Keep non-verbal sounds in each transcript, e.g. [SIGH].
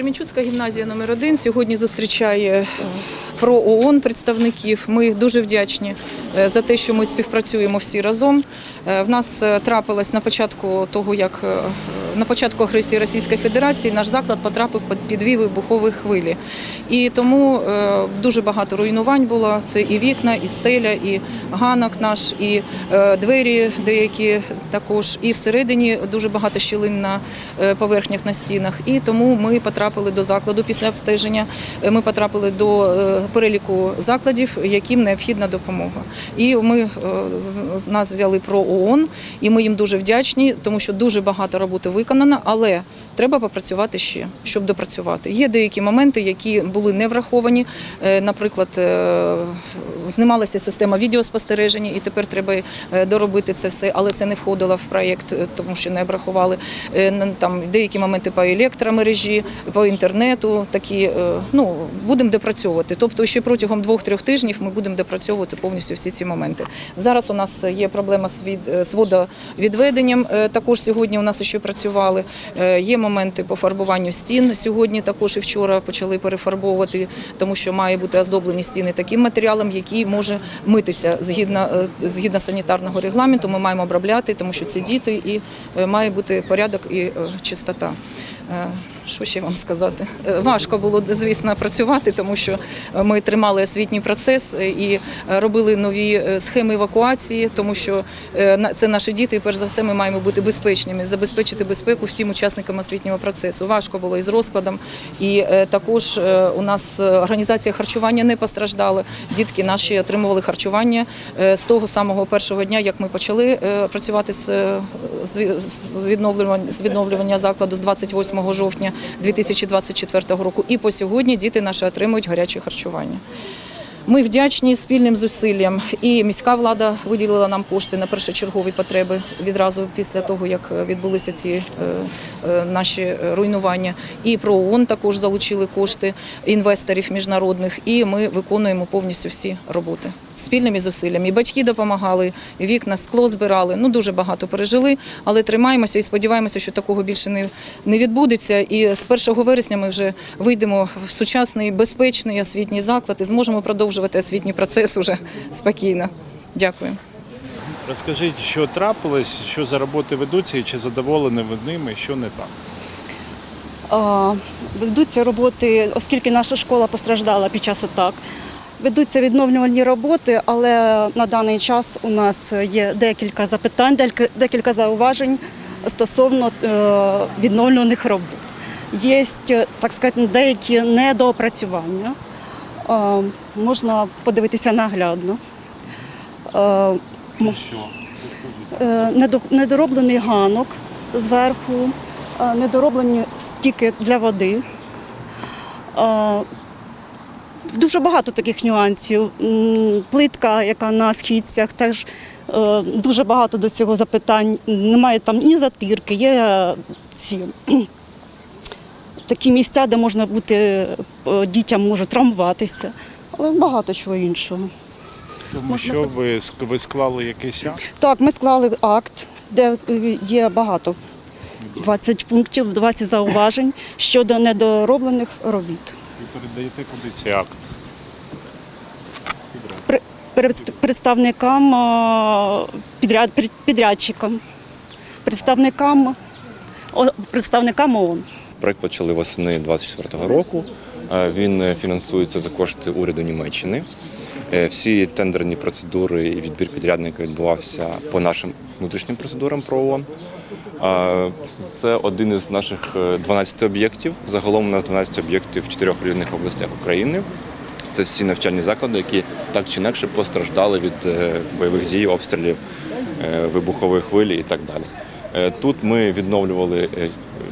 Кремінчуцька гімназія номер 1 сьогодні зустрічає про ООН представників. Ми дуже вдячні е, за те, що ми співпрацюємо всі разом. Е, В нас е, трапилось на початку того, як на початку агресії Російської Федерації наш заклад потрапив під- дві вибухові хвилі. І тому дуже багато руйнувань було. Це і вікна, і стеля, і ганок наш, і двері деякі також. І всередині дуже багато щілин на поверхнях на стінах. І тому ми потрапили до закладу після обстеження. Е, Ми потрапили до е, переліку закладів, яким необхідна допомога. І ми е, нас взяли про ООН, і ми їм дуже вдячні, тому що дуже багато роботи виконано, але треба попрацювати ще, щоб допрацювати. Є деякі моменти, які були не враховані. Наприклад, знімалася система відеоспостереження, і тепер треба е, доробити це все, але це не входило в проєкт, е, тому що не обрахували. Е, Там деякі моменти по електромережі, по інтернету. Такі ну будемо допрацьовувати. Тобто, ще протягом двох-трьох тижнів ми будемо допрацьовувати повністю всі ці моменти. Зараз у нас є проблема з від з водовідведенням. Також сьогодні у нас ще працювали. Є моменти по фарбуванню стін. Сьогодні також і вчора почали перефарбовувати, тому що має бути оздоблені стіни таким матеріалом, який може митися згідно е, згідно санітарного регламенту. Ми маємо обробляти, тому що це діти, і е, має бути порядок і е, чистота. Е, Що ще вам сказати? Е, Важко було, звісно, працювати, тому що ми тримали освітній процес е, і е, робили нові е, схеми евакуації, тому що е, це наші діти, і перш за все ми маємо бути безпечними, забезпечити безпеку всім учасникам освітнього процесу. Важко було із розкладом. І е, також е, у нас е, організація харчування не постраждала. Дітки наші отримували харчування е, з того самого першого дня, як ми почали е, працювати е, з відновлювання, з відновлювання закладу з 28 жовтня 2024 року. І по сьогодні діти наші отримують гаряче харчування. Ми вдячні спільним зусиллям. І міська влада виділила нам кошти на першочергові потреби відразу після того, як відбулися ці е, е, наші руйнування. І про ООН також залучили кошти інвесторів міжнародних. І ми виконуємо повністю всі роботи спільними зусиллями. І батьки допомагали, і вікна, скло збирали. Ну дуже багато пережили, але тримаємося і сподіваємося, що такого більше не, не відбудеться. І з 1 вересня ми вже вийдемо в сучасний безпечний освітній заклад і зможемо продовжувати освітній процес уже спокійно. Дякую. Розкажіть, що трапилось, що за роботи ведуться і чи задоволені ви ними, що не так. Ведуться роботи, оскільки наша школа постраждала під час атак. Ведуться відновлювальні роботи, але на даний час у нас є декілька запитань, декілька- зауважень стосовно е, відновлюваних робот. Є, е, так сказати, деякі недоопрацювання. Е, Можна подивитися наглядно. Недороблений ганок зверху, недороблені стіки для води. Дуже багато таких нюансів. Плитка, яка на східцях, теж е, дуже багато до цього запитань. Немає там ні затирки, є е, ці [CLEARS THROAT] такі місця, де можна бути е, дітям може травмуватися, але багато чого іншого. Тому що ви, ви склали якийсь акт? Так, ми склали акт, де є багато 20 пунктів, 20 зауважень щодо недороблених робіт. Передаєте куди цей акт? При- перед- Представникам е, підряд, під- підрядчикам, представникам, о- представникам ООН. Проект почали восени 24-го року. Е, Він е, фінансується за кошти уряду Німеччини. Е, Всі тендерні процедури і відбір підрядника відбувався по нашим внутрішнім процедурам про ООН. Е, Це один із наших е, 12 об'єктів. Загалом у нас 12 об'єктів в чотирьох різних областях України. Це всі навчальні заклади, які так чи інакше постраждали від е, бойових дій, обстрілів, е, вибухової хвилі і так далі. Е, Тут ми відновлювали е,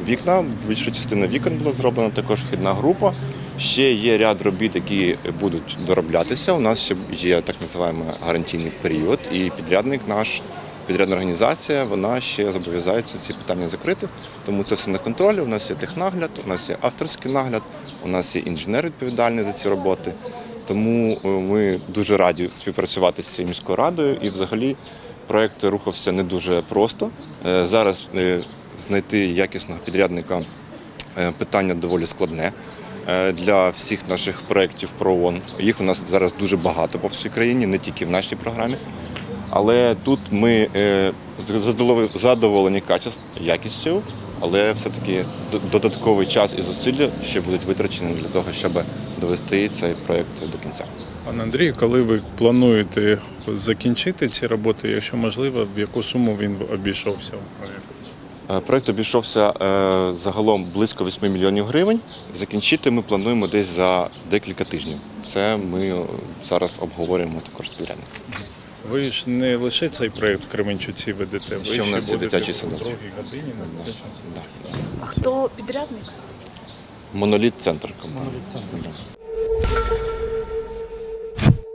вікна, більша частина вікон була зроблена, також вхідна група. Ще є ряд робіт, які будуть дороблятися. У нас ще є так називаємо гарантійний період, і підрядник наш, підрядна організація, вона ще зобов'язається ці питання закрити. Тому це все на контролі. У нас є технагляд, у нас є авторський нагляд, у нас є інженер відповідальний за ці роботи. Тому е, ми дуже раді співпрацювати з цією міською радою. І взагалі проект рухався не дуже просто. Е, Зараз е, знайти якісного підрядника Питання доволі складне для всіх наших проєктів про ООН. Їх у нас зараз дуже багато по всій країні, не тільки в нашій програмі. Але тут ми е, задоволені- якістю, але все-таки додатковий час і зусилля ще будуть витрачені для того, щоб довести цей проєкт до кінця. Пане Андрію, коли ви плануєте закінчити ці роботи, якщо можливо, в яку суму він обійшовся? Е, Проєкт обійшовся е, загалом близько 8 мільйонів гривень. Закінчити ми плануємо десь за декілька тижнів. Це ми зараз обговорюємо також з підрядником. Ви ж не лише цей проєкт в Кременчуці ведете, ви Ще в нас є будете дитячий в садок. другій годині на дитячому садочку. А хто підрядник? Моноліт центр компанії.